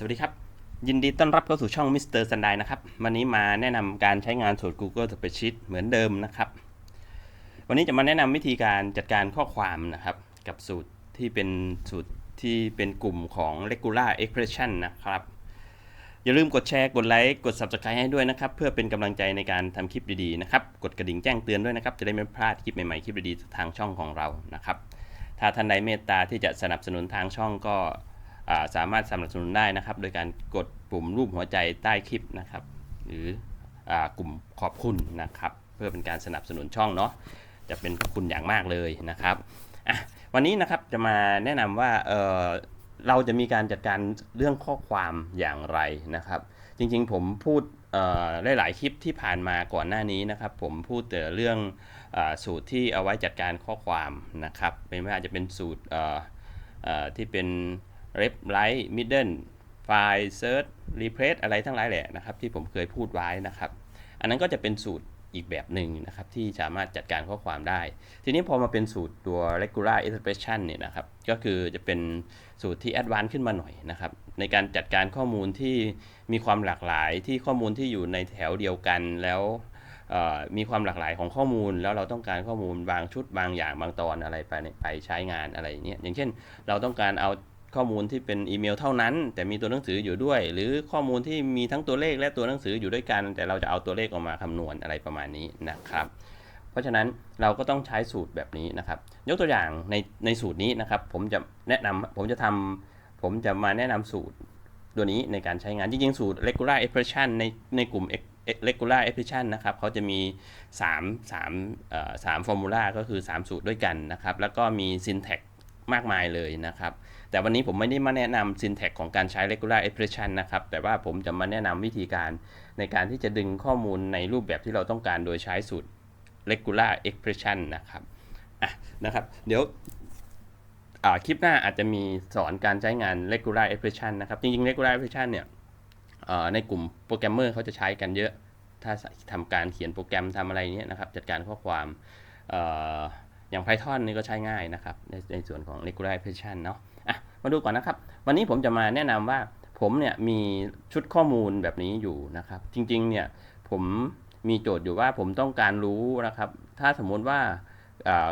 สวัสดีครับ ยินดีต้อนรับเข้าสู่ช่องมิสเตอร์ซันไดนะครับ วันนี้มาแนะนำการใช้งานสูตร Google Spreadsheet เหมือนเดิมนะครับ วันนี้จะมาแนะนำวิธีการจัดการข้อความนะครับ กับสูตรที่เป็นสูตรที่เป็นกลุ่มของ regular expression นะครับ อย่าลืมกดแชร์ กดไลค์ กด subscribe ให้ด้วยนะครับ เพื่อเป็นกำลังใจในการทำคลิปดีๆนะครับ กดกระดิ่งแจ้งเตือนด้วยนะครับ จะได้ไม่พลาดคลิปใหม่ๆ คลิปดีๆทางช่องของเรา นะครับ ถ้าท่านใดเมตตาที่จะสนับสนุนทางช่องก็ สามารถสนับสนุนได้นะครับ โดยการกดปุ่มรูปหัวใจใต้คลิปนะครับ หรืออกลุ่มขอบคุณนะครับ เพื่อเป็นการสนับสนุนช่องเนาะจะเป็นคุณอย่างมากเลยนะครับวันนี้นะครับจะมาแนะนำว่าเเราจะมีการจัดการเรื่องข้อความอย่างไรนะครับ จริงๆผมพูดหลายๆคลิปที่ผ่านมาก่อนหน้านี้นะครับ ผมพูดแต่เรื่องอสูตรที่เอาไว้จัดการข้อความนะครับ ไม่ว่าจะเป็นสูตรที่เป็น rep right middle file search replace อะไรทั้งหลายแหละนะครับ ที่ผมเคยพูดไว้นะครับ อันนั้นก็จะเป็นสูตรอีกแบบหนึ่งนะครับ ที่สามารถจัดการข้อความได้ ทีนี้พอมาเป็นสูตรตัว regular expression เนี่ยนะครับ ก็คือจะเป็นสูตรที่ advanced ขึ้นมาหน่อยนะครับ ในการจัดการข้อมูลที่มีความหลากหลายที่ข้อมูลที่อยู่ในแถวเดียวกันแล้วมีความหลากหลายของข้อมูล แล้วเราต้องการข้อมูลบางชุดบางอย่างบางตอนอะไรไปไปใช้งานอะไรอย่างเงี้ยอย่างเช่น เราต้องการเอา ข้อมูลที่เป็นอีเมลเท่านั้น แต่มีตัวหนังสืออยู่ด้วย หรือข้อมูลที่มีทั้งตัวเลขและตัวหนังสืออยู่ด้วยกัน แต่เราจะเอาตัวเลขออกมาคำนวณอะไรประมาณนี้นะครับ เพราะฉะนั้นเราก็ต้องใช้สูตรแบบนี้นะครับ ยกตัวอย่างในในสูตรนี้นะครับ ผมจะแนะนำผมจะทำผมจะมาแนะนำสูตรตัวนี้ในการใช้งานจริงๆ สูตร regular expression ในในกลุ่ม regular expression นะครับเขาจะมี 3 3เอ่อ3ฟอร์มูลาก็คือ 3 สูตรด้วยกันนะครับ แล้วก็มี syntax มากมายเลยนะครับ แต่วันนี้ผมไม่ได้มาแนะนำ syntax ของการใช้ regular expression นะครับ แต่ว่าผมจะมาแนะนำวิธีการในการที่จะดึงข้อมูลในรูปแบบที่เราต้องการโดยใช้สูตร regular expression นะครับอะนะครับ เดี๋ยวคลิปหน้าอาจจะมีสอนการใช้งาน regular expression นะครับ จริงๆ regular expression เนี่ยในกลุ่มโปรแกรมเมอร์เขาจะใช้กันเยอะ ถ้าทำการเขียนโปรแกรมทำอะไรเนี้ยนะครับ จัดการข้อความ อย่าง Python นี่ก็ใช้ง่ายนะครับ ในในส่วนของ regular expression เนาะอะมาดูก่อนนะครับ วันนี้ผมจะมาแนะนำว่าผมเนี่ยมีชุดข้อมูลแบบนี้อยู่นะครับ จริงๆเนี่ยผมมีโจทย์อยู่ว่าผมต้องการรู้นะครับ ถ้าสมมุติว่าอ่า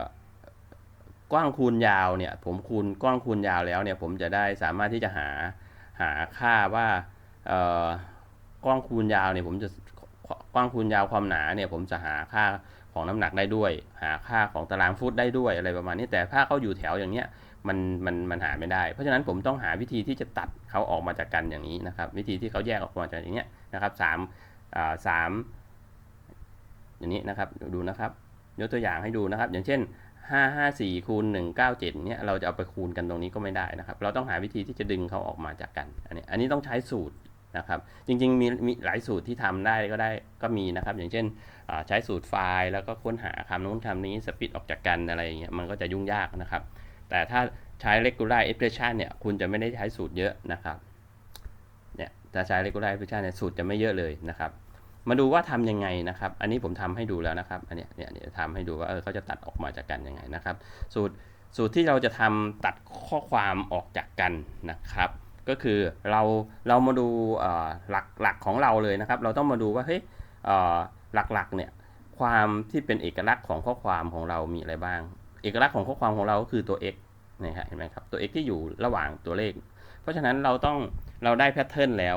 กว้างคูณยาวเนี่ย ผมคูณกว้างคูณยาวแล้วเนี่ย ผมจะได้สามารถที่จะหาหาค่าว่าเอ่อกว้างคูณยาวเนี่ยผมจะกว้างคูณยาวความหนาเนี่ย ผมจะหาค่า ของน้ำหนักได้ด้วย หาค่าของตารางฟุตได้ด้วยอะไรประมาณนี้แต่ถ้าเขาอยู่แถวอย่างเนี้ยมันมันมันหาไม่ได้ เพราะฉะนั้นผมต้องหาวิธีที่จะตัดเขาออกมาจากกันอย่างนี้นะครับ วิธีที่เขาแยกออกมาจากอย่างเนี้ยนะครับสามอ่าสามอย่างนี้นะครับดูนะครับ ยกตัวอย่างให้ดูนะครับ อย่างเช่น 5 5 4คูณ197เนี่ยเราจะเอาไปคูณกันตรงนี้ก็ไม่ได้นะครับ เราต้องหาวิธีที่จะดึงเขาออกมาจากกันอันนี้อันนี้ต้องใช้สูตร นะครับ จริงๆมีมีหลายสูตรที่ทำได้ก็ได้ก็มีนะครับ อย่างเช่นใช้สูตรไฟล์แล้วก็ค้นหาคำนู้นคำนี้สปิดออกจากกันอะไรอย่างเงี้ยมันก็จะยุ่งยากนะครับ แต่ถ้าใช้ regular expression เนี่ยคุณจะไม่ได้ใช้สูตรเยอะนะครับเนี่ยถ้าใช้ regular expression เนี่ยสูตรจะไม่เยอะเลยนะครับ มาดูว่าทำยังไงนะครับ อันนี้ผมทำให้ดูแล้วนะครับ อันเนี้ยเนี่ยเนี่ยทำให้ดูว่าเออเขาจะตัดออกมาจากกันยังไงนะครับ สูตรสูตรที่เราจะทำตัดข้อความออกจากกันนะครับ ก็คือเราเรามาดูหลักหลักของเราเลยนะครับ เราต้องมาดูว่าเฮ้ยเอ่อหลักๆเนี่ยความที่เป็นเอกลักษณ์ของข้อความของเรามีอะไรบ้าง เอกลักษณ์ของข้อความของเราก็คือตัว x นะฮะเห็นไหมครับตัว x ที่อยู่ระหว่างตัวเลข เพราะฉะนั้นเราต้องเราได้แพทเทิร์นแล้ว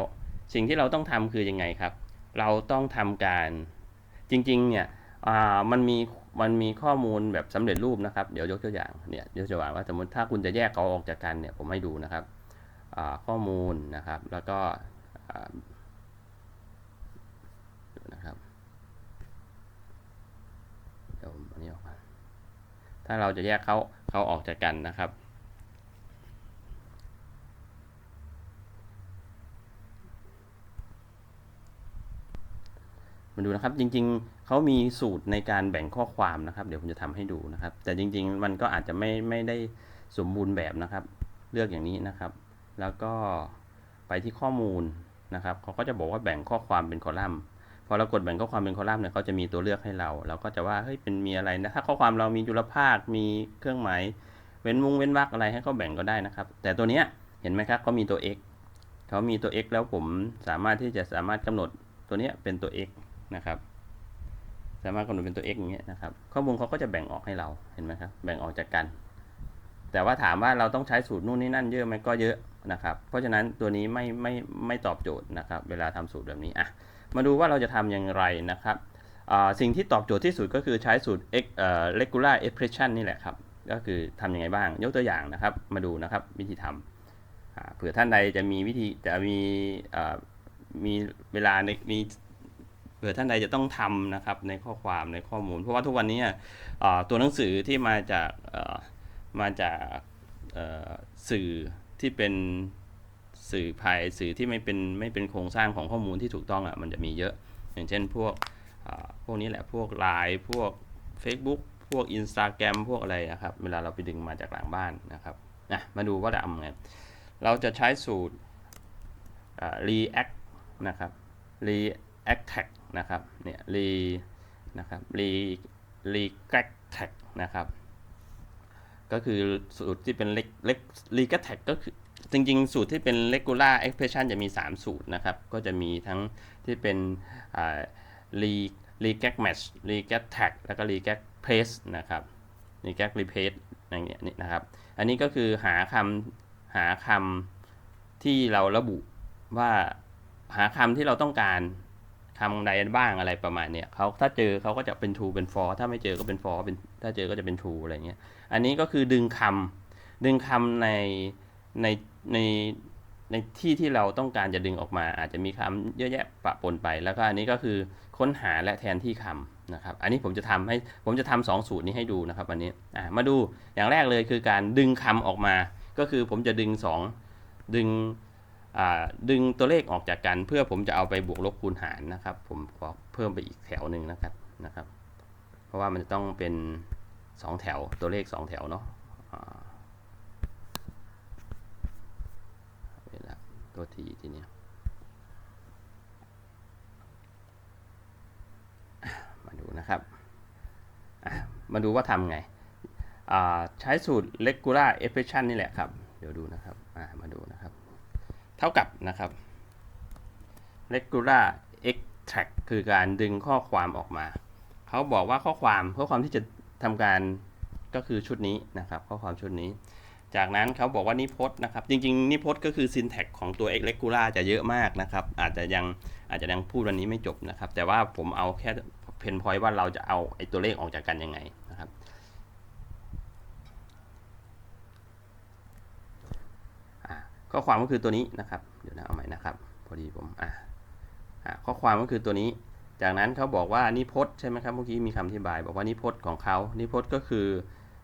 สิ่งที่เราต้องทำคือยังไงครับ เราต้องทำการจริงๆเนี่ยมันมีมันมีข้อมูลแบบสำเร็จรูปนะครับ เดี๋ยวยกตัวอย่างเนี่ยยกตัวอย่างว่าสมมติถ้าคุณจะแยกเขาออกจากกันเนี่ยผมให้ดูนะครับ ข้อมูลนะครับ แล้วก็นะครับเดี๋ยวมอันนี้ออกมาถ้าเราจะแยกเขาเขาออกจากกันนะครับ มาดูนะครับจริงๆเขามีสูตรในการแบ่งข้อความนะครับ เดี๋ยวผมจะทำให้ดูนะครับ แต่จริงๆ มันก็อาจจะไม่ไม่ได้สมบูรณ์แบบนะครับ เลือกอย่างนี้นะครับ แล้วก็ไปที่ข้อมูลนะครับเขาก็จะบอกว่าแบ่งข้อความเป็นคอลัมน์พอเรากดแบ่งข้อความเป็นคอลัมน์เนี่ยเขาจะมีตัวเลือกให้เรา เราก็จะว่าเฮ้ยเป็นมีอะไรนะถ้าข้อความเรามีจุลภาค มีเครื่องหมายเว้นวงเว้นวรรคอะไรให้เขาแบ่งก็ได้นะครับ แต่ตัวเนี้ยเห็นไหมครับเขามีตัว x เขามีตัว x แล้วผมสามารถที่จะสามารถกำหนดตัวเนี้ยเป็นตัว x นะครับ สามารถกำหนดเป็นตัว x อย่างเงี้ยนะครับ ข้อมูลเขาก็จะแบ่งออกให้เราเห็นไหมครับแบ่งออกจากกัน แต่ว่าถามว่าเราต้องใช้สูตรนู่นนี่นั่นเยอะไหมก็เยอะ นะครับ เพราะฉะนั้นตัวนี้ไม่ไม่ไม่ตอบโจทย์นะครับ เวลาทำสูตรแบบนี้อะมาดูว่าเราจะทำอย่างไรนะครับสิ่งที่ตอบโจทย์ที่สุดก็คือใช้สูตร x เอ่อ regular expression นี่แหละครับ ก็คือทำยังไงบ้าง ยกตัวอย่างนะครับ มาดูนะครับวิธีทำอ่าเผื่อท่านใดจะมีวิธีจะมีมีเวลาในมีเผื่อท่านใดจะต้องทำนะครับในข้อความในข้อมูล เพราะว่าทุกวันนี้ตัวหนังสือที่มาจากมาจากสื่อ ที่เป็นสื่อภายสื่อที่ไม่เป็นไม่เป็นโครงสร้างของข้อมูลที่ถูกต้องอะมันจะมีเยอะ อย่างเช่นพวกพวกนี้แหละพวก Line พวก Facebook พวก Instagram พวกอะไรนะครับ เวลาเราไปดึงมาจากหลังบ้านนะครับนะมาดูว่าจะทำไงเราจะใช้สูตร react นะครับ react tag นะครับเนี่ย re นะครับ re react tag นะครับ ก็คือสูตรที่เป็นเล็กเล็ก react tag ก็คือจริงๆ สูตรที่เป็น regular expression จะมี 3 สูตรนะครับ ก็จะมีทั้งที่เป็นอ่า re react match react tag แล้วก็ react place นะครับ react replace อย่างเงี้ยนี่นะครับ อันนี้ก็คือหาคำหาคำที่เราระบุว่าหาคำที่เราต้องการ คำใดบ้างอะไรประมาณเนี้ยเขาถ้าเจอเขาก็จะเป็น true เป็น for ถ้าไม่เจอก็เป็น for เป็นถ้าเจอก็จะเป็น true อะไรเงี้ยอันนี้ก็คือดึงคำดึงคำในในในในที่ที่เราต้องการจะดึงออกมา อาจจะมีคำเยอะแยะปะปนไป แล้วก็อันนี้ก็คือค้นหาและแทนที่คำนะครับ อันนี้ผมจะทำให้ผมจะทำสองสูตรนี้ให้ดูนะครับวันนี้อะมาดูอย่างแรกเลยคือการดึงคำออกมา ก็คือผมจะดึงสองดึง ดึงตัวเลขออกจากกัน เพื่อผมจะเอาไปบวกลบคูณหารนะครับ ผมขอเพิ่มไปอีกแถวหนึ่งนะครับนะครับ เพราะว่ามันจะต้องเป็นสองแถวตัวเลขสองแถวเนาะเวลาตัวทีทีเนี้ยอะมาดูนะครับมาดูว่าทำไงใช้สูตร regular expression นี่แหละครับ เดี๋ยวดูนะครับมาดูนะครับ เท่ากับนะครับ regular extract คือการดึงข้อความออกมา เขาบอกว่าข้อความข้อความที่จะทำการก็คือชุดนี้นะครับ ข้อความชุดนี้ จากนั้นเขาบอกว่านิพจน์นะครับ จริงๆ นิพจน์ก็คือ syntax ของตัว regular จะเยอะมากนะครับ อาจจะยังอาจจะยังพูดวันนี้ไม่จบนะครับ แต่ว่าผมเอาแค่เพนพอยต์ว่าเราจะเอาไอ้ตัวเลขออกจากกันยังไงนะครับ อะ ข้อความก็คือตัวนี้นะครับ เดี๋ยวนะเอาใหม่นะครับ พอดีผมอะข้อความก็คือตัวนี้ จากนั้นเขาบอกว่านิพจน์ใช่ไหมครับเมื่อกี้มีคำอธิบาย บอกว่านิพจน์ของเขานิพจน์ก็คือ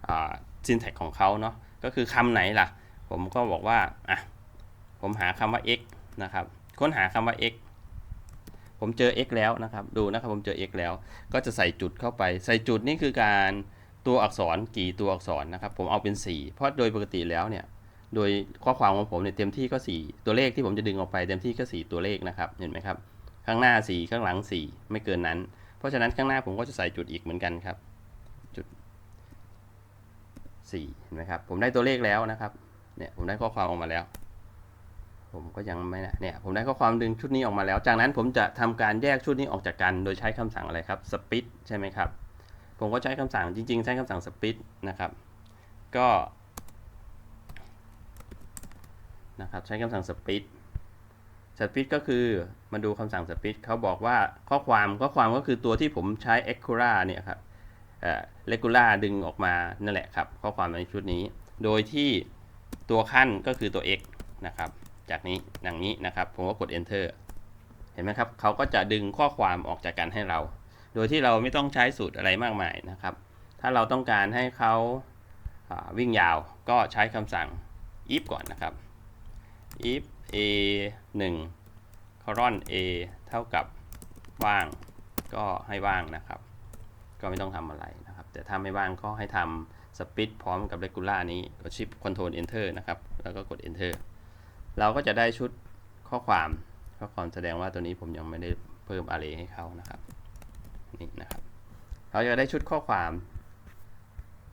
อ่า syntax ของเขาเนาะก็คือคำไหนล่ะ ผมก็บอกว่าอะผมหาคำว่า x นะครับ ค้นหาคำว่า x ผมเจอ x แล้วนะครับ ดูนะครับผมเจอ x แล้ว ก็จะใส่จุดเข้าไป ใส่จุดนี่คือการตัวอักษรกี่ตัวอักษรนะครับ ผมเอาเป็น 4 เพราะโดยปกติแล้วเนี่ย โดยข้อความของผมเนี่ยเต็มที่ก็ 4 ตัวเลขที่ผมจะดึงออกไปเต็มที่ก็ 4 ตัวเลขนะครับ เห็นไหมครับ ข้างหน้า 4 ข้างหลัง 4 ไม่เกินนั้น เพราะฉะนั้นข้างหน้าผมก็จะใส่จุดอีกเหมือนกันครับ จุด4เห็นไหมครับ ผมได้ตัวเลขแล้วนะครับ เนี่ยผมได้ข้อความออกมาแล้ว ผมก็ยังไม่นะเนี่ยผมได้ข้อความดึงชุดนี้ออกมาแล้ว จากนั้นผมจะทำการแยกชุดนี้ออกจากกัน โดยใช้คำสั่งอะไรครับ split ใช่ไหมครับ ผมก็ใช้คำสั่งจริง ๆ ใช้คำสั่ง split นะครับ ก็ นะครับใช้คำสั่ง split split ก็คือมาดูคำสั่ง split เขาบอกว่าข้อความข้อความก็คือตัวที่ผมใช้ excura เนี่ยครับเอ่อ regular ดึงออกมานั่นแหละครับ ข้อความในชุดนี้ โดยที่ตัวขั้นก็คือตัว x นะครับ จากนี้อย่างนี้นะครับ ผมก็กด enter เห็นไหมครับเขาก็จะดึงข้อความออกจากกันให้เรา โดยที่เราไม่ต้องใช้สูตรอะไรมากมายนะครับ ถ้าเราต้องการให้เขาวิ่งยาวก็ใช้คำสั่ง if ก่อนนะครับ if a 1 colon a เท่ากับว่าง ก็ให้ว่างนะครับ ก็ไม่ต้องทำอะไรนะครับ แต่ถ้าไม่ว่างก็ให้ทำ split พร้อมกับ regular นี้กด shift control enter นะครับ แล้วก็กด enter เราก็จะได้ชุดข้อความข้อความแสดงว่าตัวนี้ผมยังไม่ได้เพิ่ม array ให้เขานะครับนี่นะครับ เราจะได้ชุดข้อความ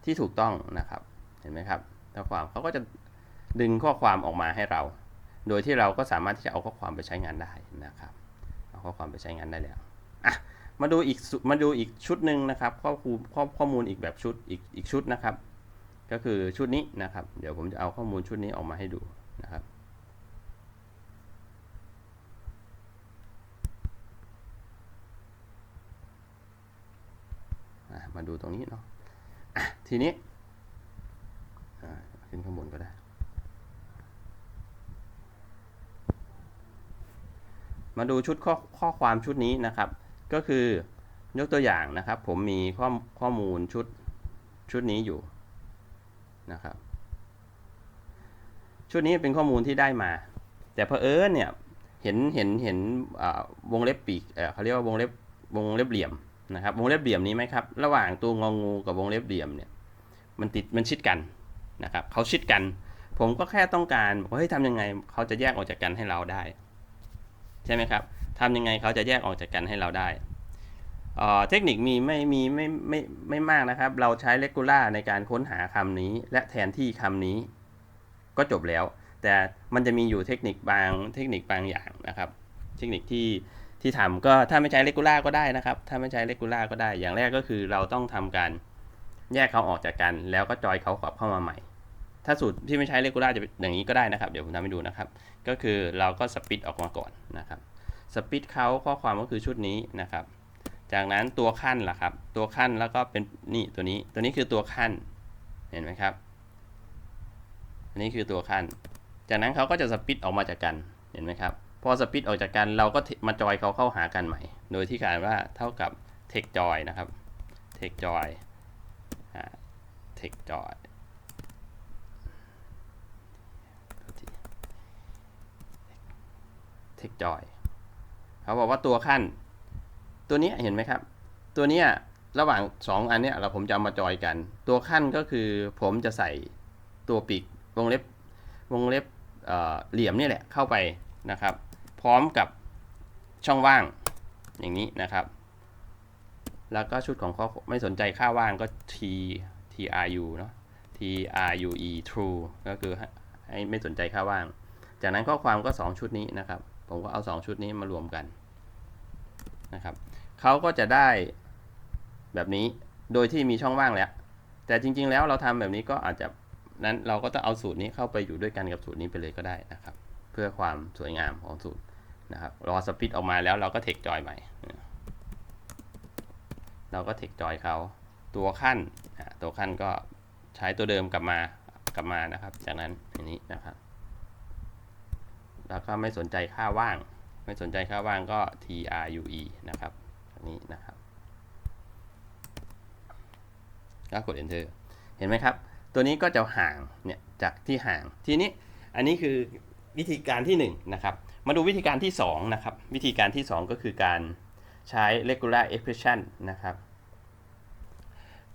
ที่ถูกต้องนะครับ เห็นไหมครับข้อความเขาก็จะดึงข้อความออกมาให้เรา โดยที่เราก็สามารถที่จะเอาข้อความไปใช้งานได้นะครับ เอาข้อความไปใช้งานได้แล้วอะมาดูอีกมาดูอีกชุดหนึ่งนะครับข้อมูลข้อข้อมูลอีกแบบชุดอีกอีกชุดนะครับ ก็คือชุดนี้นะครับ เดี๋ยวผมจะเอาข้อมูลชุดนี้ออกมาให้ดูนะครับมาดูตรงนี้เนาะะทีนี้ขึ้นข้างบนก็ได้ มาดูชุดข้อข้อความชุดนี้นะครับ ก็คือยกตัวอย่างนะครับ ผมมีข้อข้อมูลชุดชุดนี้อยู่นะครับ ชุดนี้เป็นข้อมูลที่ได้มา แต่เพอเอิญเนี่ยเห็นเห็นเห็นวงเล็บปีกเขาเรียกว่าวงเล็บวงเล็บเหลี่ยมนะครับวงเล็บเหลี่ยมนี้ไหมครับระหว่างตัวงองูกับวงเล็บเหลี่ยมเนี่ยมันติดมันชิดกันนะครับเขาชิดกัน ผมก็แค่ต้องการบอกว่าเฮ้ยทำยังไงเขาจะแยกออกจากกันให้เราได้ ใช่ไหมครับทำยังไงเขาจะแยกออกจากกันให้เราได้เเทคนิคมีไม่มีไม่ไม่ไม่มากนะครับ เราใช้ regular ในการค้นหาคำนี้ และแทนที่คำนี้ ก็จบแล้ว แต่มันจะมีอยู่เทคนิคบางเทคนิคบางอย่างนะครับ เทคนิคที่ที่ทำก็ถ้าไม่ใช้ regular ก็ได้นะครับ ถ้าไม่ใช้ regular ก็ได้ อย่างแรกก็คือเราต้องทำการแยกเขาออกจากกัน แล้วก็จอยเขากลับเข้ามาใหม่ ถ้าสูตรที่ไม่ใช้ regular จะเป็นอย่างนี้ก็ได้นะครับ เดี๋ยวผมทำให้ดูนะครับ ก็คือเราก็สปิดออกมาก่อนนะครับสปิดเขาข้อความก็คือชุดนี้นะครับ จากนั้นตัวขั้นล่ะครับ ตัวขั้นแล้วก็เป็นนี่ตัวนี้ ตัวนี้คือตัวขั้น เห็นไหมครับ อันนี้คือตัวขั้น จากนั้นเขาก็จะสปิดออกมาจากกัน เห็นไหมครับ พอสปิดออกจากกันเราก็มาจอยเขาเข้าหากันใหม่ โดยที่การว่าเท่ากับ take joy นะครับ take joy take joy เทคจอยเขาบอกว่าตัวขั้น ตัวนี้เห็นไหมครับ ตัวนี้ระหว่าง 2 อันเนี้ยเราผมจะเอามาจอยกัน ตัวขั้นก็คือผมจะใส่ตัวปีกวงเล็บวงเล็บเอ่อเหลี่ยมนี่แหละเข้าไปนะครับ พร้อมกับช่องว่างอย่างนี้นะครับ แล้วก็ชุดของข้อไม่สนใจค่าว่างก็ t t r u เนาะ t r u e true ก็คือให้ไม่สนใจค่าว่าง จากนั้นข้อความก็ 2 ชุดนี้นะครับ ผมก็เอา 2 ชุดนี้มารวมกันนะครับเขาก็จะได้แบบนี้โดยที่มีช่องว่างแล้ว แต่จริง ๆ แล้วเราทำแบบนี้ก็อาจจะนั้นเราก็ต้องเอาสูตรนี้เข้าไปอยู่ด้วยกันกับสูตรนี้ไปเลยก็ได้นะครับ เพื่อความสวยงามของสูตรนะครับรอสปิดออกมาแล้วเราก็เทคจอยใหม่ เราก็เทคจอยเขาตัวขั้นตัวขั้นก็ใช้ตัวเดิมกลับมากลับมานะครับ จากนั้นอย่างนี้นะครับ แล้วก็ไม่สนใจค่าว่าง ไม่สนใจค่าว่างก็ true นะครับอันนี้นะครับก็กด enter เห็นไหมครับ ตัวนี้ก็จะห่างเนี่ยจากที่ห่าง ทีนี้อันนี้คือวิธีการที่1นงนะครับ มาดูวิธีการที่2นะครับ วิธีการที่ 2 ก็คือการใช้ regular expression นะครับ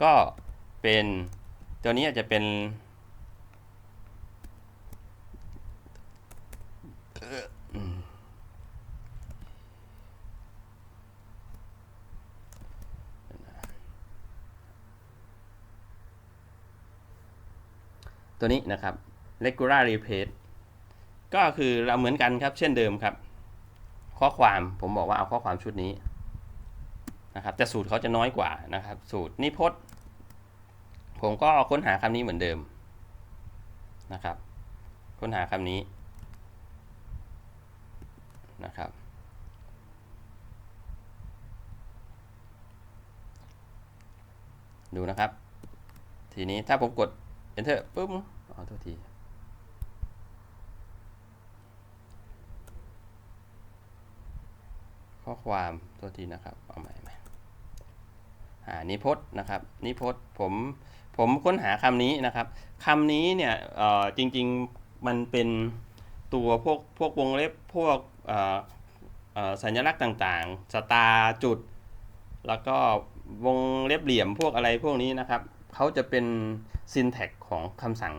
ก็เป็นตัวนี้อาจจะเป็น ตัวนี้นะครับ regular replace ก็คือเราเหมือนกันครับ เช่นเดิมครับ ข้อความผมบอกว่าเอาข้อความชุดนี้นะครับแต่สูตรเขาจะน้อยกว่านะครับ สูตรนิพจน์ผมก็ค้นหาคำนี้เหมือนเดิมนะครับ ค้นหาคำนี้นะครับดูนะครับ ทีนี้ถ้าผมกด enter ปุ๊บอ๋อโทษทีข้อความโทษทีนะครับ เอาใหม่ใหม่อ่านิพจน์นะครับ นิพจน์ผมผมค้นหาคำนี้นะครับคำนี้เนี่ยเอ่อจริงๆมันเป็นตัวพวกพวกวงเล็บพวกเอ่อสัญลักษณ์ต่างๆ สตาร์จุด แล้วก็วงเล็บเหลี่ยมพวกอะไรพวกนี้นะครับ เขาจะเป็น syntax ของคำสั่ง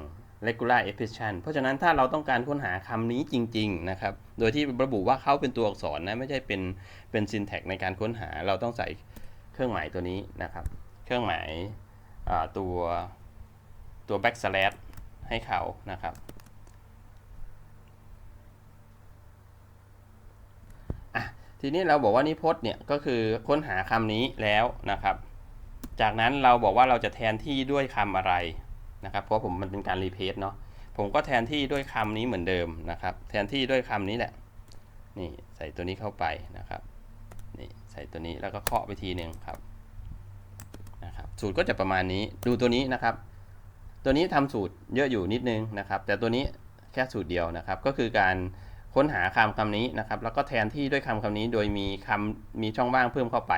regular expression เพราะฉะนั้นถ้าเราต้องการค้นหาคำนี้จริง ๆ นะครับ โดยที่ระบุว่าเขาเป็นตัวอักษรนะ ไม่ใช่เป็นเป็น syntax ในการค้นหา เราต้องใส่เครื่องหมายตัวนี้นะครับ เครื่องหมายตัวตัว backslash ให้เขานะครับทีนี้เราบอกว่านิพจน์เนี่ยก็คือค้นหาคำนี้แล้วนะครับ จากนั้นเราบอกว่าเราจะแทนที่ด้วยคำอะไรนะครับ เพราะผมมันเป็นการรีเพสเนาะผมก็แทนที่ด้วยคำนี้เหมือนเดิมนะครับ แทนที่ด้วยคำนี้แหละนี่ใส่ตัวนี้เข้าไปนะครับนี่ใส่ตัวนี้แล้วก็เคาะไปทีหนึ่งครับนะครับ สูตรก็จะประมาณนี้ดูตัวนี้นะครับ ตัวนี้ทำสูตรเยอะอยู่นิดนึงนะครับ แต่ตัวนี้แค่สูตรเดียวนะครับ ก็คือการค้นหาคำคำนี้นะครับ แล้วก็แทนที่ด้วยคำคำนี้โดยมีคำมีช่องว่างเพิ่มเข้าไป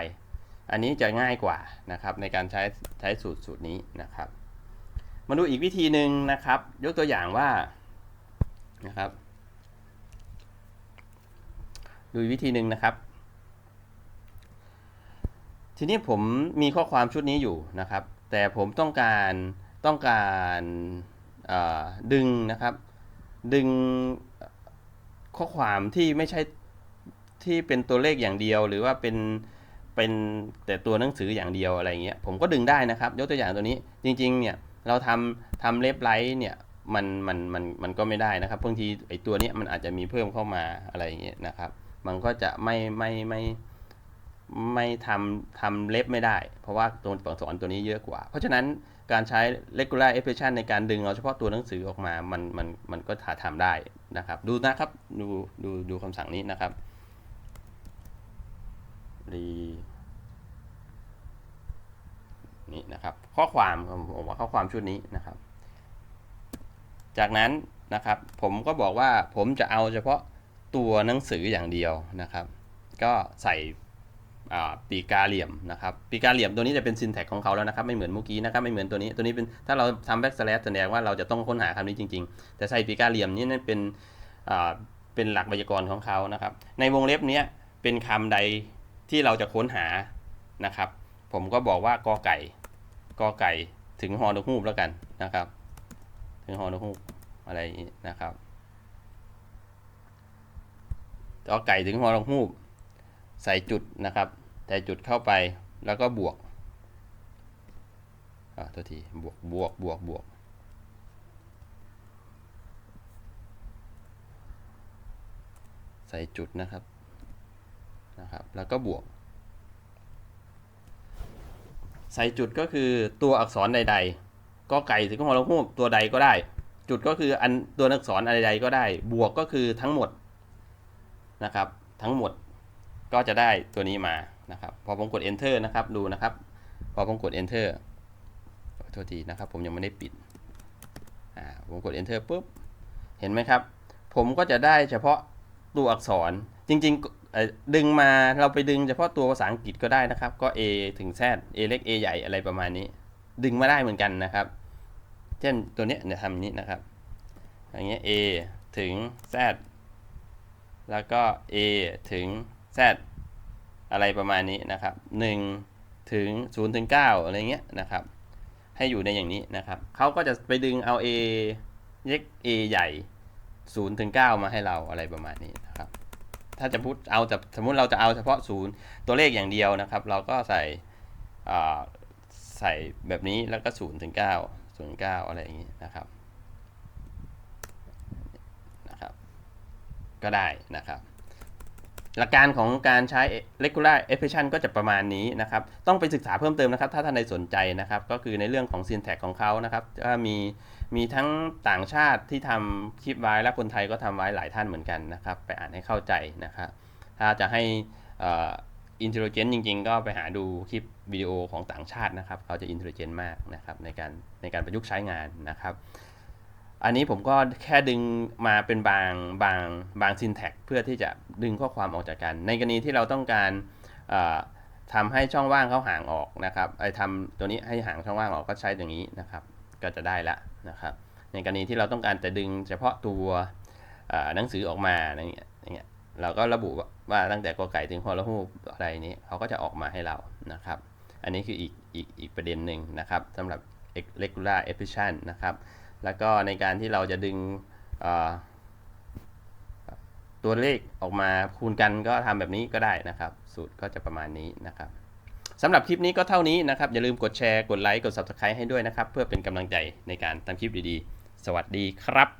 อันนี้จะง่ายกว่านะครับในการใช้ใช้สูตรสูตรนี้นะครับ มาดูอีกวิธีหนึ่งนะครับ ยกตัวอย่างว่านะครับ ดูวิธีหนึ่งนะครับ ทีนี้ผมมีข้อความชุดนี้อยู่นะครับ แต่ผมต้องการต้องการดึงนะครับ ดึงข้อความที่ไม่ใช่ที่เป็นตัวเลขอย่างเดียว หรือว่าเป็น เป็นแต่ตัวหนังสืออย่างเดียวอะไรเงี้ยผมก็ดึงได้นะครับ ยกตัวอย่างตัวนี้จริง ๆ เนี่ยเราทำทำเล็บไลท์เนี่ยมันมันมันมันก็ไม่ได้นะครับบางทีไอตัวเนี้ยมันอาจจะมีเพิ่มเข้ามาอะไรเงี้ยนะครับ มันก็จะไม่ไม่ไม่ไม่ทำทำเล็บไม่ได้ เพราะว่าตัวอักษรตัวนี้เยอะกว่า เพราะฉะนั้นการใช้ regular expression ในการดึงเอาเฉพาะตัวหนังสือออกมา มันมันมันก็ทำได้นะครับ ดูนะครับ ดูดูดูคำสั่งนี้นะครับ รีนี่นะครับ ข้อความผมว่าข้อความชุดนี้นะครับ จากนั้นนะครับ ผมก็บอกว่าผมจะเอาเฉพาะตัวหนังสืออย่างเดียวนะครับ ก็ใส่ปีกาเหลี่ยมนะครับ ปีกาเหลี่ยมตัวนี้จะเป็นซินแท็กของเขาแล้วนะครับ ไม่เหมือนเมื่อกี้นะครับไม่เหมือนตัวนี้ตัวนี้เป็นถ้าเราทำแบ็กสแลชแสดงว่าเราจะต้องค้นหาคำนี้จริง ๆ แต่ใส่ปีกาเหลี่ยมนี่นั่นเป็นเป็นหลักไวยากรณ์ของเขานะครับ ในวงเล็บนี้เป็นคำใด ที่เราจะค้นหานะครับ ผมก็บอกว่ากอไก่กอไก่ถึงฮอนกฮูบแล้วกันนะครับ ถึงฮอนกฮูบอะไรอย่างนี้นะครับกอไก่ถึงฮอนกฮูบใส่จุดนะครับ ใส่จุดเข้าไปแล้วก็บวกอ่าตัวทีบวกบวกบวกบวกใส่จุดนะครับ นะครับ แล้วก็บวก ใส่จุดก็คือตัวอักษรใด ๆ ก็ไก่ถึงฮอลงฮูบตัวใดก็ได้ จุดก็คืออันตัวอักษรอะไรใดก็ได้ บวกก็คือทั้งหมดนะครับ ทั้งหมดก็จะได้ตัวนี้มานะครับ พอผมกด enter นะครับ ดูนะครับ พอผมกด enter ขอโทษทีนะครับ ผมยังไม่ได้ปิด อ่า ผมกด enter ปุ๊บ เห็นไหมครับ ผมก็จะได้เฉพาะตัวอักษร จริง ดึงมาเราไปดึงเฉพาะตัวภาษาอังกฤษก็ได้นะครับ ก็ A ถึง Z A เล็ก A ใหญ่อะไรประมาณนี้ ดึงมาได้เหมือนกันนะครับ เช่นตัวเนี้ยเนี่ยทำนี้นะครับ อย่างเงี้ย A ถึง Z แล้วก็ A ถึง Z อะไรประมาณนี้นะครับ 1 ถึง0ถึง9อะไรเงี้ยนะครับ ให้อยู่ในอย่างนี้นะครับ เขาก็จะไปดึงเอา A เล็ก A ใหญ่0ถึง9มาให้เราอะไรประมาณนี้นะครับ ถ้าจะพูดเอาแต่สมมุติเราจะเอาเฉพาะศูนย์ตัวเลขอย่างเดียวนะครับ เราก็ใส่ใส่แบบนี้แล้วก็0ถึงศูนย์เก้าอะไรอย่างนี้นะครับนะครับ ก็ได้นะครับ หลักการของการใช้ regular expression ก็จะประมาณนี้นะครับ ต้องไปศึกษาเพิ่มเติมนะครับ ถ้าท่านใดสนใจนะครับ ก็คือในเรื่องของ syntax ของเขานะครับก็มีมีทั้งต่างชาติที่ทำคลิปไว้และคนไทยก็ทำไว้หลายท่านเหมือนกันนะครับ ไปอ่านให้เข้าใจนะครับ ถ้าจะให้อินเทลเจนต์จริง ๆ ก็ไปหาดูคลิปวิดีโอของต่างชาตินะครับ เขาจะอินเทลเจนต์มากนะครับในการในการประยุกต์ใช้งานนะครับ อันนี้ผมก็แค่ดึงมาเป็นบางบางบางซินแท็กเพื่อที่จะดึงข้อความออกจากกัน ในกรณีที่เราต้องการเอ่อทำให้ช่องว่างเขาห่างออกนะครับไอ้ทำตัวนี้ให้ห่างช่องว่างออกก็ใช้อย่างนี้นะครับ ก็จะได้ละนะครับ ในกรณีที่เราต้องการจะดึงเฉพาะตัวหนังสือออกมาอย่างเงี้ยอย่างเงี้ยเราก็ระบุว่าตั้งแต่กอไก่ถึงฮอลฮูอะไรนี้เขาก็จะออกมาให้เรานะครับ อันนี้คืออีกอีกอีกประเด็นหนึ่งนะครับสำหรับ regular expression นะครับ แล้วก็ในการที่เราจะดึงตัวเลขออกมาคูณกันก็ทำแบบนี้ก็ได้นะครับ สูตรก็จะประมาณนี้นะครับสำหรับคลิปนี้ก็เท่านี้นะครับ อย่าลืมกดแชร์ กดไลค์ กด Subscribe ให้ด้วยนะครับ เพื่อเป็นกำลังใจในการทำคลิปดีๆ สวัสดีครับ